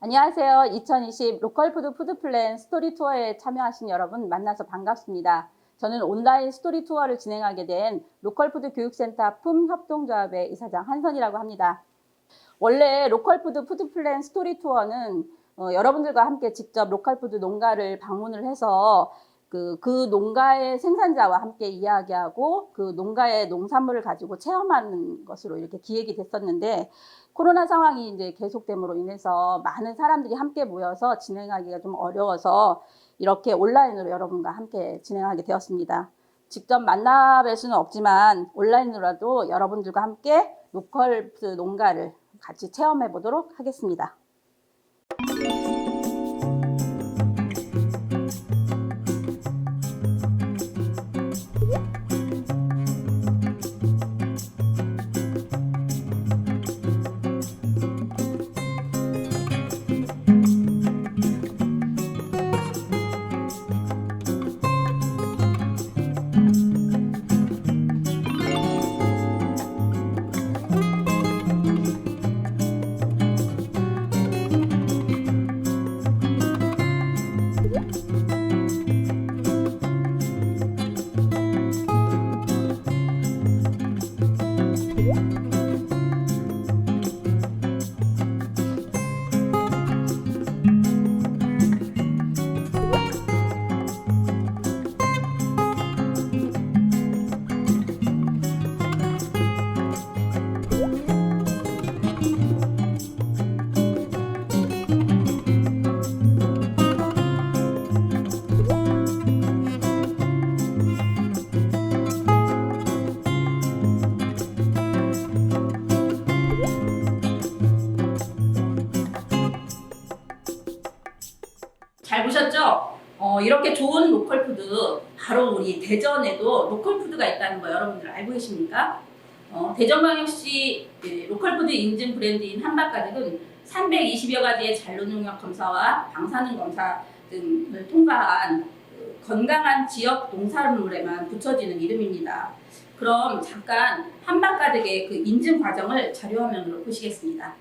안녕하세요. 2020 로컬푸드 푸드플랜 스토리 투어에 참여하신 여러분 만나서 반갑습니다. 저는 온라인 스토리 투어를 진행하게 된 로컬푸드 교육센터 품협동조합의 이사장 한선이라고 합니다. 원래 로컬푸드 푸드플랜 스토리 투어는 어, 여러분들과 함께 직접 로컬푸드 농가를 방문을 해서 그, 그 농가의 생산자와 함께 이야기하고 그 농가의 농산물을 가지고 체험하는 것으로 이렇게 기획이 됐었는데 코로나 상황이 이제 계속됨으로 인해서 많은 사람들이 함께 모여서 진행하기가 좀 어려워서 이렇게 온라인으로 여러분과 함께 진행하게 되었습니다. 직접 만나 뵐 수는 없지만 온라인으로라도 여러분들과 함께 로컬 푸드 농가를 같이 체험해 보도록 하겠습니다. 대전에도 로컬 푸드가 있다는 거 여러분들 알고 계십니까? 어, 대전광역시 예, 로컬 푸드 인증 브랜드인 한박가득은 320여 가지의 잔류능력 검사와 방사능 검사 등을 통과한 그 건강한 지역 농산물에만 붙여지는 이름입니다. 그럼 잠깐 한박가득의 그 인증 과정을 자료화면으로 보시겠습니다.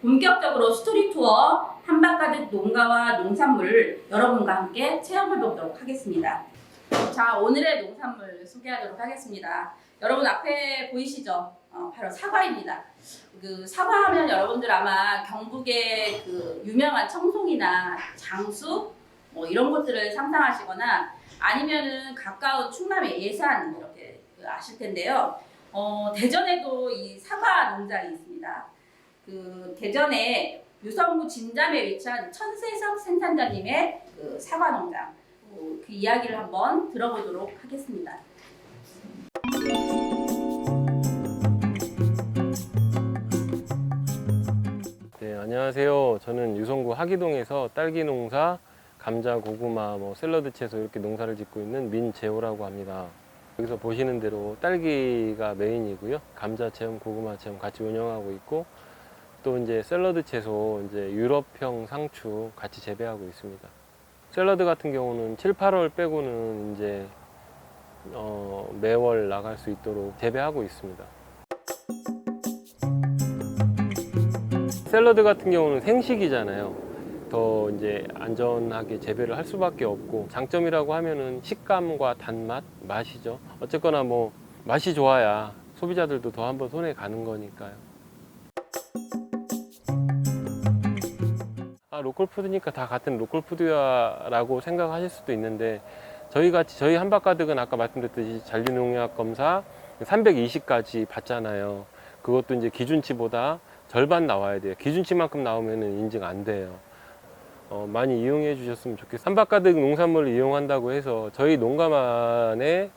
본격적으로 스토리 투어 한박가득 농가와 농산물을 여러분과 함께 체험해 보도록 하겠습니다. 자 오늘의 농산물 소개하도록 하겠습니다. 여러분 앞에 보이시죠? 어, 바로 사과입니다. 그 사과 하면 여러분들 아마 경북의 그 유명한 청송이나 장수 뭐 이런 것들을 상상하시거나 아니면은 가까운 충남의 예산 이렇게 그 아실 텐데요. 어, 대전에도 이 사과 농장이 있습니다. 그 대전에 유성구 진담에 위치한 천세석 생산자님의 그 사과 농장 어, 그 이야기를 한번 들어보도록 하겠습니다. 네, 안녕하세요. 저는 유성구 하기동에서 딸기 농사, 감자, 고구마, 뭐 샐러드 채소 이렇게 농사를 짓고 있는 민재호라고 합니다. 여기서 보시는 대로 딸기가 메인이고요. 감자 체험, 고구마 체험 같이 운영하고 있고 또 이제 샐러드 채소 이제 유럽형 상추 같이 재배하고 있습니다. 샐러드 같은 경우는 7, 8월 빼고는 이제 어, 매월 나갈 수 있도록 재배하고 있습니다. 샐러드 같은 경우는 생식이잖아요. 더 이제 안전하게 재배를 할 수밖에 없고 장점이라고 하면은 식감과 단맛, 맛이죠. 어쨌거나 뭐 맛이 좋아야 소비자들도 더 한번 손에 가는 거니까요. 아 로컬 푸드니까 다 같은 로컬 푸드야라고 생각하실 수도 있는데 저희 같이 저희 한박가득은 아까 말씀드렸듯이 잔류농약 검사 320까지 받잖아요. 그것도 이제 기준치보다 절반 나와야 돼요. 기준치만큼 나오면은 인증 안 돼요. 어, 많이 이용해 주셨으면 좋겠어요. 한박가득 농산물을 이용한다고 해서 저희 농가만의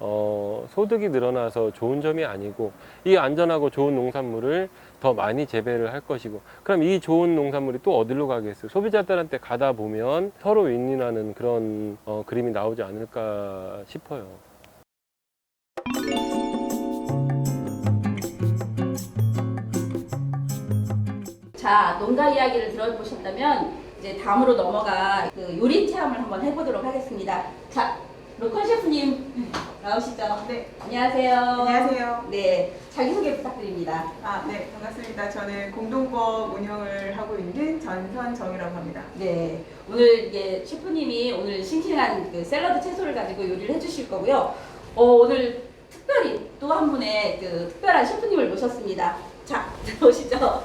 어, 소득이 늘어나서 좋은 점이 아니고 이 안전하고 좋은 농산물을 더 많이 재배를 할 것이고 그럼 이 좋은 농산물이 또 어디로 가겠어요? 소비자들한테 가다 보면 서로 윈윈하는 그런 어, 그림이 나오지 않을까 싶어요. 자, 농가 이야기를 들어보셨다면 이제 다음으로 넘어가 그 요리 체험을 한번 해보도록 하겠습니다. 자, 로컬 셰프님 나오시죠? 네, 안녕하세요. 안녕하세요. 네, 자기소개 부탁드립니다. 아, 네, 반갑습니다. 저는 공동법 운영을 하고 있는 전선정이라고 합니다. 네, 오늘 이게 셰프님이 오늘 싱싱한 그 샐러드 채소를 가지고 요리를 해주실 거고요. 어, 오늘 특별히 또 한 분의 그 특별한 셰프님을 모셨습니다. 자, 들어오시죠.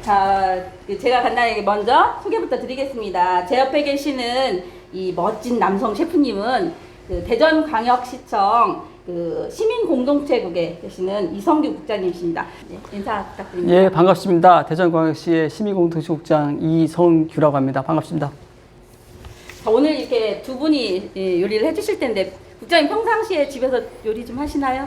자, 그 제가 간단하게 먼저 소개부터 드리겠습니다. 제 옆에 계시는 이 멋진 남성 셰프님은 그 대전광역시청 그 시민공동체국에 계시는 이성규 국장님이십니다. 네, 인사 부탁드립니다. 예, 반갑습니다. 대전광역시의 시민공동체국장 이성규라고 합니다. 반갑습니다. 자, 오늘 이렇게 두 분이 예, 요리를 해주실 텐데 국장님 평상시에 집에서 요리 좀 하시나요?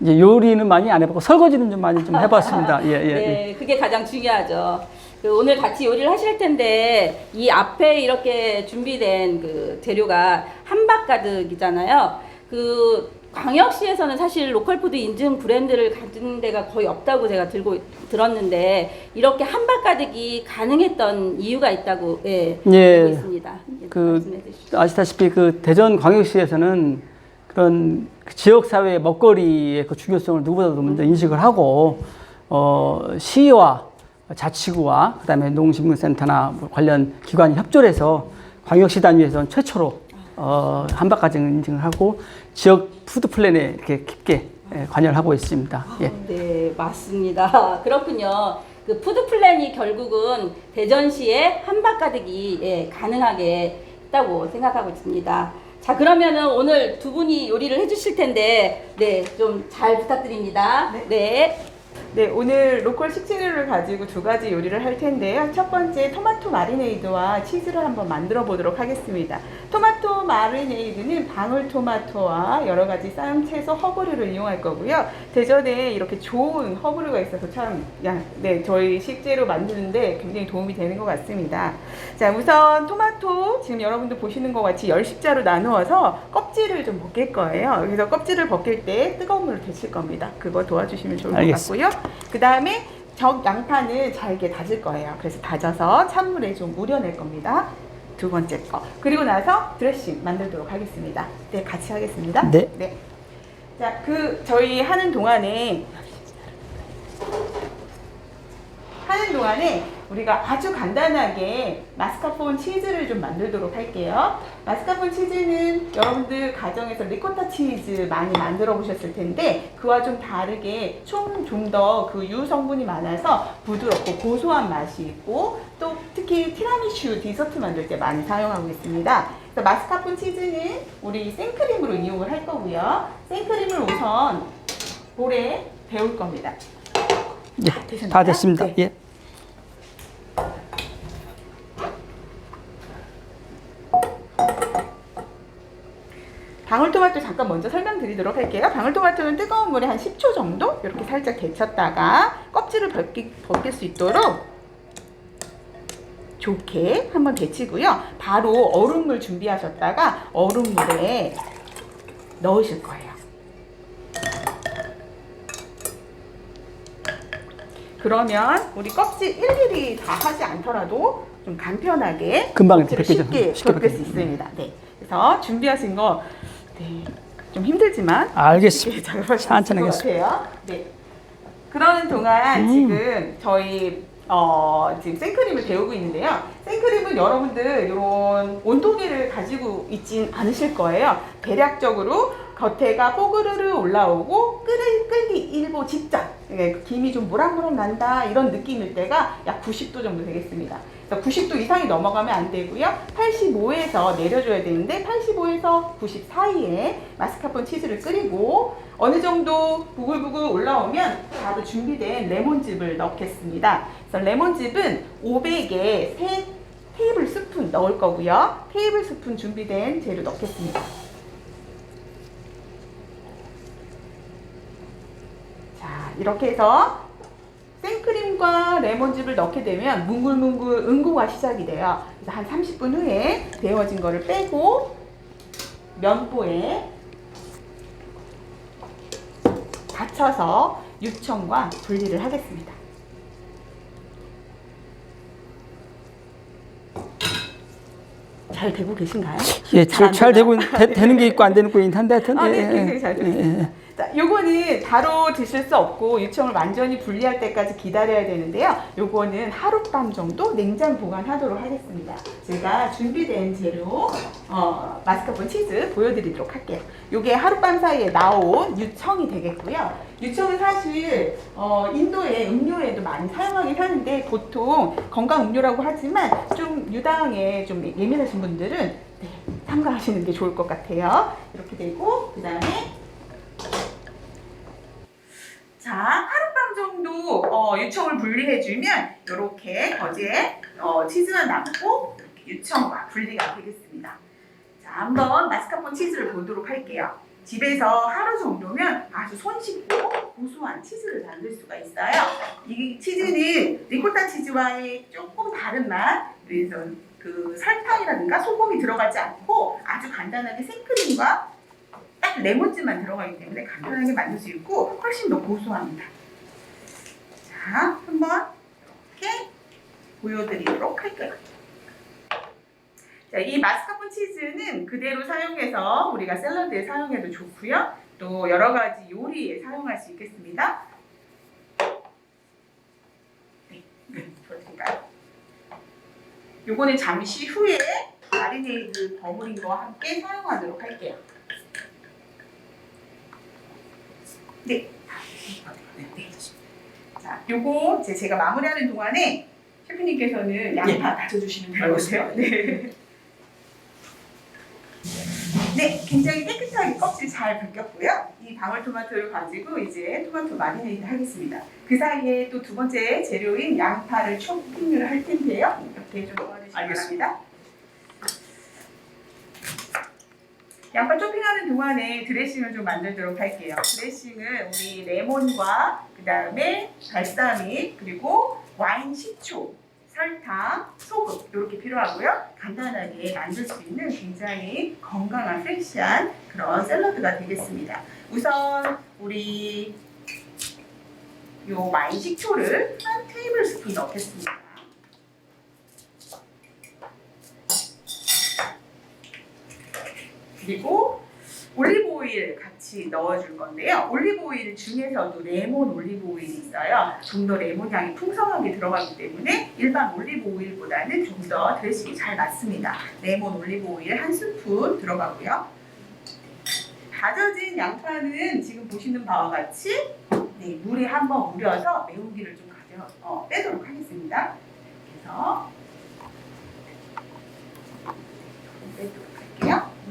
이제 요리는 많이 안 해봤고 설거지는 좀 많이 좀 해봤습니다. 예, 예, 예. 네, 그게 가장 중요하죠. 그 오늘 같이 요리를 하실 텐데 이 앞에 이렇게 준비된 그 재료가 한박 가득이잖아요. 그 광역시에서는 사실 로컬푸드 인증 브랜드를 가진 데가 거의 없다고 제가 들고 들었는데 이렇게 한박 가득이 가능했던 이유가 있다고 예, 예. 알고 있습니다. 예, 그 말씀해 주시죠. 아시다시피 그 대전 광역시에서는 그런 그 지역 사회의 먹거리의 그 중요성을 누구보다도 먼저 인식을 하고 어, 시와 자치구와 그다음에 농식물센터나 뭐 관련 기관이 협조를 해서 광역시 단위에서는 최초로 어, 한박가정 인증을 하고 지역 푸드 플랜에 이렇게 깊게 예, 관여를 하고 있습니다. 예. 네, 맞습니다. 그렇군요. 그 푸드 플랜이 결국은 대전시에 한박가득이 예, 가능하게 했다고 생각하고 있습니다. 자, 그러면은 오늘 두 분이 요리를 해주실 텐데, 네, 좀 잘 부탁드립니다. 네. 네. 네, 오늘 로컬 식재료를 가지고 두 가지 요리를 할 텐데요. 첫 번째 토마토 마리네이드와 치즈를 한번 만들어 보도록 하겠습니다. 토마토 마리네이드는 방울토마토와 여러 가지 쌈, 채소, 허브류를 이용할 거고요. 대전에 이렇게 좋은 허브류가 있어서 참, 야, 네, 저희 식재료 만드는데 굉장히 도움이 되는 것 같습니다. 자, 우선 토마토 지금 여러분들 보시는 것 같이 열 십자로 나누어서 껍질을 좀 벗길 거예요. 그래서 껍질을 벗길 때 뜨거운 물을 데칠 겁니다. 그거 도와주시면 좋을 것 알겠습니다. 같고요. 그 다음에 적 양파는 잘게 다질 거예요. 그래서 다져서 찬물에 좀 우려낼 겁니다. 두 번째 거. 그리고 나서 드레싱 만들도록 하겠습니다. 네, 같이 하겠습니다. 네. 자, 그 저희 하는 동안에 하는 동안에 우리가 아주 간단하게 마스카폰 치즈를 좀 만들도록 할게요. 마스카폰 치즈는 여러분들 가정에서 리코타 치즈 많이 만들어 보셨을 텐데 그와 좀 다르게 좀 좀 더 그 유 성분이 많아서 부드럽고 고소한 맛이 있고 또 특히 티라미슈 디저트 만들 때 많이 사용하고 있습니다. 그래서 마스카폰 치즈는 우리 생크림으로 이용을 할 거고요. 생크림을 우선 볼에 데울 겁니다. 예? 다 됐습니다. 네. 예. 방울토마토 잠깐 먼저 설명드리도록 할게요. 방울토마토는 뜨거운 물에 한 10초 정도 이렇게 살짝 데쳤다가 껍질을 벗기, 벗길 수 있도록 좋게 한번 데치고요. 바로 얼음물 준비하셨다가 얼음물에 넣으실 거예요. 그러면 우리 껍질 일일이 다 하지 않더라도 좀 간편하게 금방. 쉽게 쉽게 벗길 수. 있습니다. 네. 그래서 준비하신 거 네. 좀 힘들지만 알겠습니다. 천천히 같아요. 네. 그러는 동안 음. 지금 저희 어, 지금 생크림을 배우고 있는데요. 생크림은 여러분들 이런 온도계를 가지고 있진 않으실 거예요. 대략적으로 겉에가 뽀그르르 올라오고 끓을 끓기 일보 직전 예, 김이 좀 모락모락 난다 이런 느낌일 때가 약 90도 정도 되겠습니다. 그래서 90도 이상이 넘어가면 안 되고요. 85에서 내려줘야 되는데 85에서 90 사이에 마스카포네 치즈를 끓이고 어느 정도 부글부글 올라오면 바로 준비된 레몬즙을 넣겠습니다. 그래서 레몬즙은 500에 3 테이블 스푼 넣을 거고요. 테이블 스푼 준비된 재료 넣겠습니다. 자, 이렇게 해서 생 크림과 레몬즙을 넣게 되면 뭉글뭉글 응고가 시작이 돼요. 그래서 한 30분 후에 데워진 거를 빼고 면보에 받쳐서 유청과 분리를 하겠습니다. 잘 되고 계신가요? 예, 잘, 잘? 되고 되, 되는 게 있고 안 되는 게 있긴 한데 하여튼 아, 예, 네, 예, 굉장히 잘 예, 됐어요. 예. 자, 요거는 바로 드실 수 없고 유청을 완전히 분리할 때까지 기다려야 되는데요. 요거는 하룻밤 정도 냉장 보관하도록 하겠습니다. 제가 준비된 재료 어, 마스카포네 치즈 보여드리도록 할게요. 요게 하룻밤 사이에 나온 유청이 되겠고요. 유청은 사실 어, 인도의 음료에도 많이 사용하긴 하는데 보통 건강 음료라고 하지만 좀 유당에 좀 예민하신 분들은 네, 삼가하시는 게 좋을 것 같아요. 이렇게 되고 그 다음에 자, 하룻밤 정도 어, 유청을 분리해주면 이렇게 거기에 어, 치즈가 남고 유청과 분리가 되겠습니다. 자, 한번 마스카포네 치즈를 보도록 할게요. 집에서 하루 정도면 아주 손쉽고 고소한 치즈를 만들 수가 있어요. 이 치즈는 리코타 치즈와의 조금 다른 맛, 그래서 그 설탕이라든가 소금이 들어가지 않고 아주 간단하게 생크림과 딱 레몬즙만 들어가기 때문에 간편하게 만들 수 있고 훨씬 더 고소합니다. 자, 한번 이렇게 보여드리도록 할게요. 자, 이 마스카포네 치즈는 그대로 사용해서 우리가 샐러드에 사용해도 좋고요. 또 여러 가지 요리에 사용할 수 있겠습니다. 네, 네, 보여드릴까요? 요거는 잠시 후에 마리네이드 버무린 거와 함께 사용하도록 할게요. 네. 네. 자, 요거 이제 제가 마무리하는 동안에 셰프님께서는 양파 다져주시면 될것 같아요. 네. 네, 굉장히 깨끗하게 껍질 잘 벗겼고요. 이 방울토마토를 가지고 이제 토마토 마리네이드 하겠습니다. 그 사이에 또 두 번째 재료인 양파를 초핑을 할 텐데요. 이렇게 좀 도와주시기 바랍니다. 양파 초핑하는 동안에 드레싱을 좀 만들도록 할게요. 드레싱은 우리 레몬과 그 다음에 발사믹 그리고 와인 식초, 설탕, 소금 이렇게 필요하고요. 간단하게 만들 수 있는 굉장히 건강한 프레시한 그런 샐러드가 되겠습니다. 우선 우리 요 와인 식초를 한 테이블 스푼 넣겠습니다. 그리고 올리브 오일 같이 넣어줄 건데요. 올리브 오일 중에서도 레몬 올리브 오일이 있어요. 좀 더 레몬 향이 풍성하게 들어가기 때문에 일반 올리브 오일보다는 좀 더 드레싱이 잘 맞습니다. 레몬 올리브 오일 한 스푼 들어가고요. 다져진 양파는 지금 보시는 바와 같이 네, 물에 한번 우려서 매운기를 좀 가져 어, 빼도록 하겠습니다. 그래서 빼도록.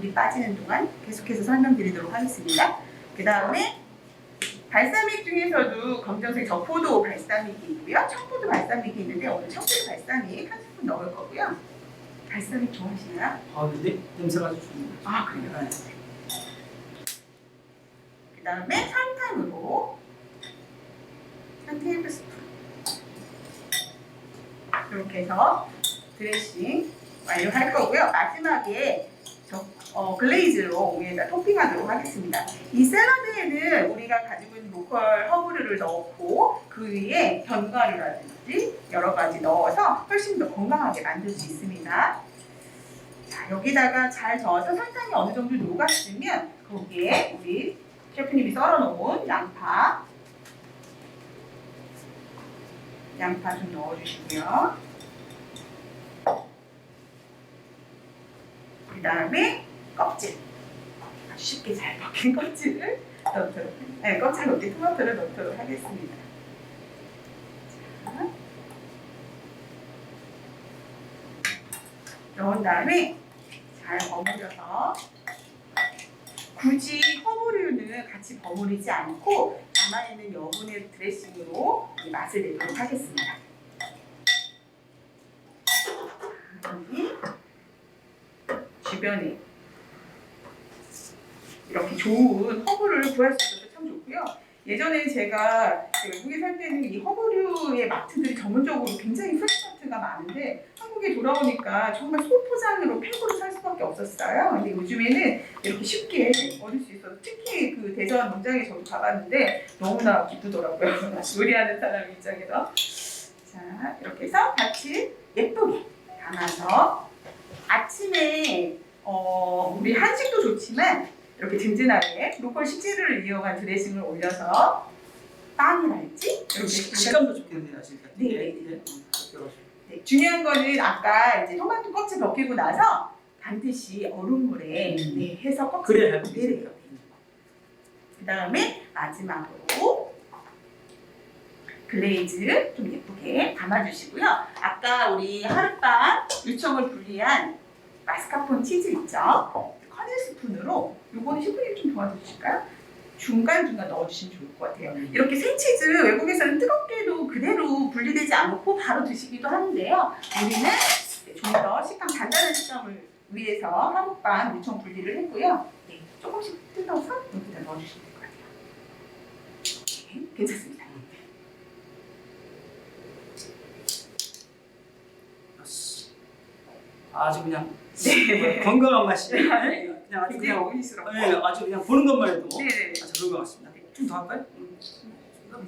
물이 빠지는 동안 계속해서 설명드리도록 하겠습니다. 그 다음에 발사믹 중에서도 검정색 저포도 발사믹이 있고요. 청포도 발사믹이 있는데 오늘 청포도 발사믹 한 스푼 넣을 거고요. 발사믹 좋아하시나요? 아, 근데 냄새가 아주 좋네요. 아 그래요? 그 다음에 설탕으로 한 테이블 스푼 이렇게 해서 드레싱 완료할 거고요. 마지막에 저, 어, 글레이즈로 위에다 토핑하도록 하겠습니다. 이 샐러드에는 우리가 가지고 있는 로컬 허브를 넣고 그 위에 견과류라든지 여러 가지 넣어서 훨씬 더 건강하게 만들 수 있습니다. 자, 여기다가 잘 저어서 설탕이 어느 정도 녹았으면 거기에 우리 셰프님이 썰어놓은 양파 양파 좀 넣어주시고요. 그 다음에 껍질 쉽게 잘 벗긴 껍질을 넣도록 네, 껍질 없게 토마토를 넣도록 하겠습니다. 자. 넣은 다음에 잘 버무려서 굳이 허브류는 같이 버무리지 않고 남아있는 여분의 드레싱으로 이 맛을 내도록 하겠습니다. 자, 주변에 이렇게 좋은 허브를 구할 수 있어서 참 좋고요. 예전에 제가 외국에 살 때는 이 허브류의 마트들이 전문적으로 굉장히 프레시 마트가 많은데 한국에 돌아오니까 정말 소포장으로 팩으로 살 수밖에 없었어요. 근데 요즘에는 이렇게 쉽게 얻을 수 있어서 특히 그 대전 농장에 저도 가봤는데 너무나 기쁘더라고요. 요리하는 사람 입장에서. 자, 이렇게 해서 같이 예쁘게 담아서 아침에 어, 우리 한식도 좋지만 이렇게 든든하게 로컬 식재료를 이용한 드레싱을 올려서 빵이랄지 이렇게 식감도 좋겠네요, 진짜. 네, 네, 네, 중요한 거는 아까 이제 토마토 껍질 벗기고 나서 반드시 얼음물에 음. 네, 해서 껍질 그래야 잘 내려요. 그 다음에 마지막으로 글레이즈 좀 예쁘게 담아주시고요. 아까 우리 하룻밤 유청을 분리한 마스카폰 치즈 있죠? 커넬 스푼으로 요거는 셰프님 좀 도와주실까요? 중간중간 넣어주시면 좋을 것 같아요. 이렇게 생치즈 외국에서는 뜨겁게도 그대로 분리되지 않고 바로 드시기도 하는데요. 우리는 좀 더 식감 단단한 식감을 위해서 하룻밤 유청 분리를 했고요. 네, 조금씩 뜯어서 여기다 넣어주시면 될 것 같아요. 네, 괜찮습니다. 아주 그냥 네. 건강한 맛이. 네. 그냥 아주 굉장히 그냥 먹음직스럽고. 네, 아주 그냥 보는 것만 해도 네네. 아주 그런 것 같습니다. 좀 더 할까요?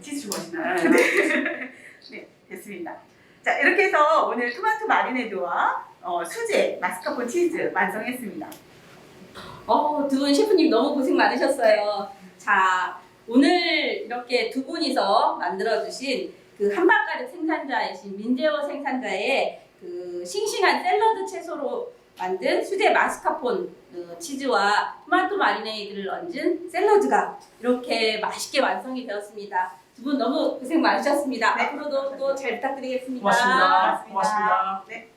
치즈 좋아하시나요? 네. 네, 됐습니다. 자, 이렇게 해서 오늘 토마토 마리네드와 어, 수제 마스카포 치즈 완성했습니다. 어, 두 분 셰프님 너무 고생 많으셨어요. 자, 오늘 이렇게 두 분이서 만들어주신 그 한박가죽 생산자이신 민재호 생산자의 그 싱싱한 샐러드 채소로 만든 수제 마스카폰 그 치즈와 토마토 마리네이드를 얹은 샐러드가 이렇게 맛있게 완성이 되었습니다. 두 분 너무 고생 많으셨습니다. 네. 앞으로도 또 잘 부탁드리겠습니다. 고맙습니다. 고맙습니다. 네.